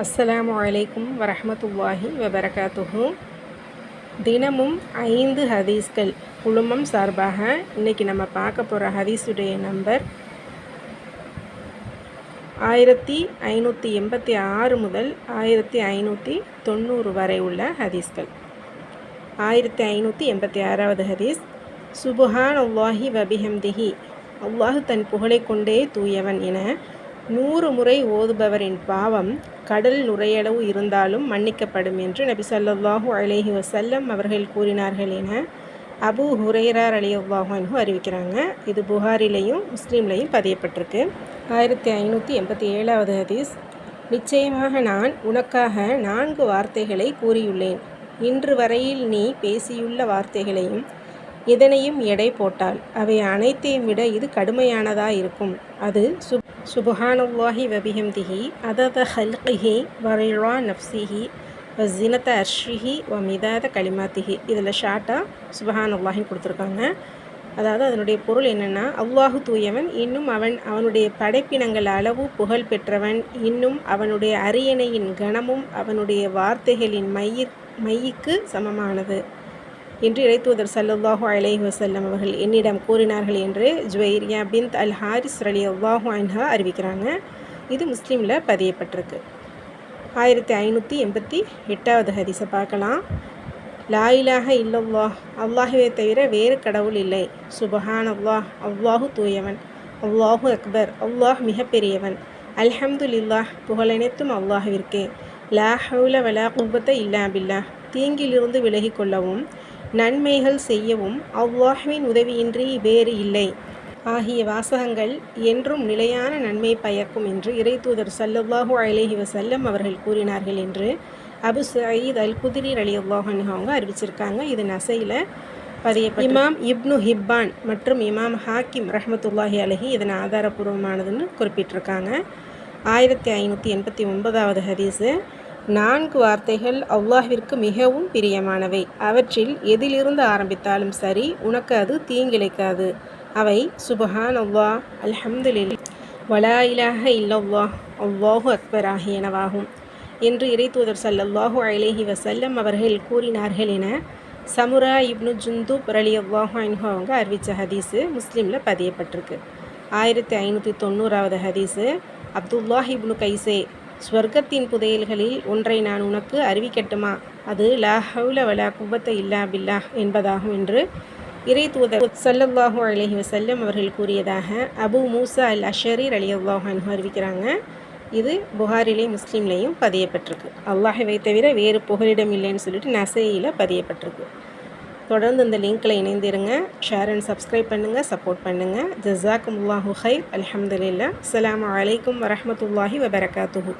அஸ்ஸலாமு அலைக்கும் வரஹமத்துல்லாஹி வபரகாத்துஹு. தினமும் ஐந்து ஹதீஸ்கள் குழுமம் சார்பாக இன்றைக்கி நம்ம பார்க்க போகிற ஹதீஸுடைய நம்பர் ஆயிரத்தி ஐநூற்றி எண்பத்தி ஆறு முதல் ஆயிரத்தி ஐநூற்றி தொண்ணூறு வரை உள்ள ஹதீஸ்கள். ஆயிரத்தி ஐநூற்றி எண்பத்தி ஆறாவது ஹதீஸ் சுபுஹான் அல்லாஹி வபிஹம்திஹி அவ்வாஹு தன் புகழை கொண்டே தூயவன் என நூறு முறை ஓதுபவரின் பாவம் கடல் நுரையளவு இருந்தாலும் மன்னிக்கப்படும் என்று நபி சல்லாஹூ அலேஹி வசல்லம் அவர்கள் கூறினார்கள் என அபு ஹுரேரார் அலி அல்லாஹு அறிவிக்கிறாங்க. இது புகாரிலையும் முஸ்லீம்லையும் பதியப்பட்டிருக்கு. ஆயிரத்தி ஐநூற்றி எண்பத்தி ஏழாவது ஹதீஸ். நிச்சயமாக நான் உனக்காக நான்கு வார்த்தைகளை கூறியுள்ளேன். இன்று வரையில் நீ பேசியுள்ள வார்த்தைகளையும் இதனையும் எடை போட்டால் அவை அனைத்தையும் விட இது கடுமையானதாக இருக்கும். அது சு சுபஹானுல்லாஹி வபிஹம்திஹி அதத ஹல்கிஹி வரிழா நப்சிஹி வ ஜினத அர்ஷிஹி வ மிதாத களிமாத்திஹி இதில் ஷார்ட்டாக சுபஹானுல்லாஹின்னு கொடுத்துருக்காங்க. அதாவது அதனுடைய பொருள் என்னென்னா அவ்வாஹு தூயவன் இன்னும் அவன் அவனுடைய படைப்பினங்கள் அளவு புகழ் பெற்றவன் இன்னும் அவனுடைய அரியணையின் கணமும் அவனுடைய வார்த்தைகளின் மைய மையிக்கு சமமானது. என்று இறைத்துவதர் சல்லுல்லாஹு அலைஹி வசல்லம் அவர்கள் என்னிடம் கூறினார்கள் என்று ஜுவைரியா பின் அல் ஹாரிஸ் அலி அல்லாஹு அன்ஹா அறிவிக்கிறாங்க. இது முஸ்லீமில் பதியப்பட்டிருக்கு. ஆயிரத்தி ஐநூற்றி எண்பத்தி எட்டாவது ஹரிசை பார்க்கலாம். லாயிலாக இல்லவ்வா அல்லாஹுவை தவிர வேறு கடவுள் இல்லை. சுபஹான் அல்லாஹ் அவ்வாஹு தூயவன். அவ்வாஹு அக்பர் அல்லாஹ் மிகப்பெரியவன் அல்ஹம்துலில்லாஹ் புகழனைத்தும் அல்லாஹுவிற்கே. லா ஹவுல வலா குபத்தை இல்லா பில்லா தீங்கிலிருந்து விலகி கொள்ளவும் நன்மைகள் செய்யவும் அவ்வாஹ்வின் உதவியின்றி வேறு இல்லை. ஆகிய வாசகங்கள் என்றும் நிலையான நன்மை பயக்கும் என்று இறை தூதர் சல்லல்லாஹூ அலேஹி வசல்லம் அவர்கள் கூறினார்கள் என்று அபு சயீத் அல் குதிரி அலி அல்லாஹன் அவங்க அறிவிச்சிருக்காங்க. இது நசையில் பதிய இமாம் இப்னு ஹிப்பான் மற்றும் இமாம் ஹாக்கிம் ரஹமத்துல்லாஹி அலஹி இதன் ஆதாரபூர்வமானதுன்னு குறிப்பிட்டிருக்காங்க. ஆயிரத்தி ஐநூற்றி எண்பத்தி ஒன்பதாவது ஹதீஸு. நான்கு வார்த்தைகள் அல்லாஹிற்கு மிகவும் பிரியமானவை. அவற்றில் எதிலிருந்து ஆரம்பித்தாலும் சரி உனக்கு அது தீங்கிழைக்காது. அவை சுபஹான் அவ்வா அல்ஹம்துலில் வலா இலாக இல்லவ்வா அவ்வாஹு அக்பர் ஆகியனவாகும். என்று இறைத்தூதர் சல்லல்லாஹு அலேஹி வசல்லம் அவர்கள் கூறினார்கள் என சமுரா இப்னு ஜுந்து அலி அவ்வாஹு அன்ஹு அவங்க அறிவித்த ஹதீஸு முஸ்லீமில் பதியப்பட்டிருக்கு. ஆயிரத்தி ஐநூற்றி தொண்ணூறாவது ஹதீஸு அப்துல்லாஹ் இப்னு கைசே ஸ்வர்க்கத்தின் புதையல்களில் ஒன்றை நான் உனக்கு அறிவிக்கட்டுமா? அது லா ஹவுல வலா குவத்த இல்லா பில்லா என்பதாகும் என்று இறை தூதர் சல்லல்லாஹூ அலஹி வசல்லம் அவர்கள் கூறியதாக அபு மூசா அல் அஷரி அலி அல்லாஹான் அறிவிக்கிறாங்க. இது புகாரிலே முஸ்லீம்லேயும் பதியப்பட்டிருக்கு. அல்லாஹை தவிர வேறு புகலிடம் இல்லைன்னு சொல்லிட்டு நசையில் பதியப்பட்டிருக்கு. தொடர்ந்து இந்த லிங்க்கில் இணைந்திருங்க. ஷேர் அண்ட் சப்ஸ்கிரைப் பண்ணுங்கள் சப்போர்ட் பண்ணுங்கள் ஜசாக்கும் அல்லாஹு ஹை அலமதுல்லா அலாம் வலைக்கம் வரமத்துல்லாஹி வபரகாத்துஹூ.